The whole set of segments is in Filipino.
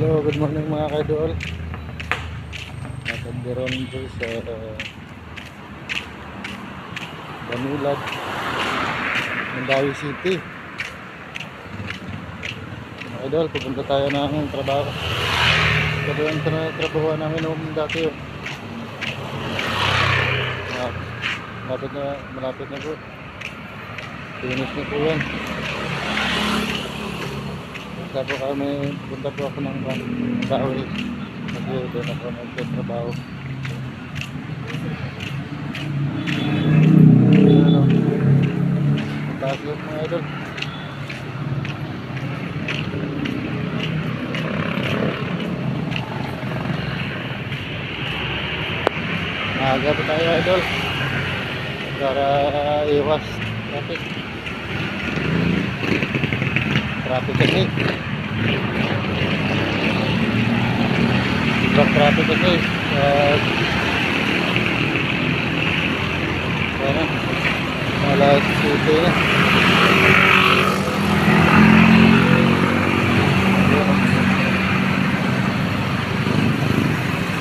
Hello, good morning mga kaidol. Natagbiron po sa Banilad, Mandawi City. Mga kaidol, pupunta tayo ng trabaho. Ito yung tra- trabaho namin noong dati. Oh. Ah, Malapit na, malapit na po. Finish na po yan. Punta po kami, punta po ako ng Mandawi. Kasi doon ako nagtatrabaho. Ayan o. Taas mga idol. Maaga po tayo idol. Para iwas traffic. Traffic kasi. Ibang traffic kasi. Uh, ano? Alas 7 na.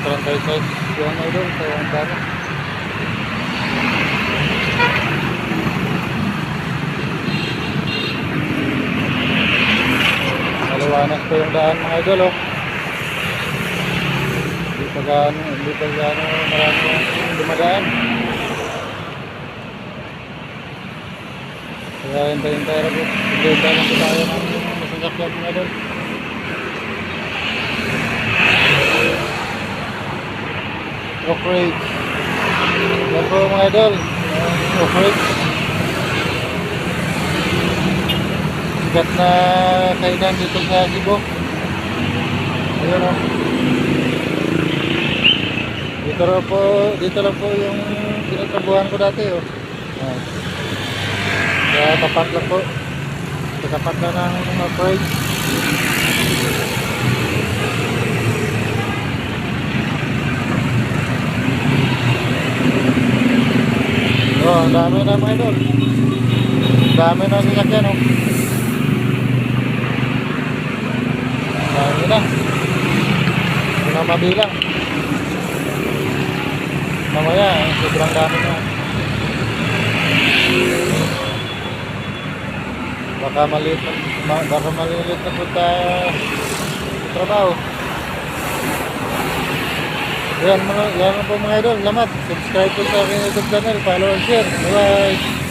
Trantay size yan idol. Kaya ang dami. Maliwanag po yung daan mga idol oh. Hindi pa gaano, hindi pa gaano marami yung dumadaan. Kaya hintayin tayo. Hintayin tayo lang tayo ng masasakyan mga idol. Off-road. Yan po mga idol. Yan, Off-road. Sigat na kainan dito sa Cebu. Ayun o. Dito lang po, dito lang po yung tinatrabuhan ko dati o. Oh. Kaya tapat lang po. Tapat lang ng off-road. Oh, ang dami na mga idol. Ang dami na sasakyan oh. Hindi na mabilang. Mamaya, eh, sobrang dami na. Baka maliit na, baka maliit na punta sa trabaho. Yan mga, yan po mga idol. Lamat. Subscribe po sa aking YouTube channel. Follow and share. Bye-bye.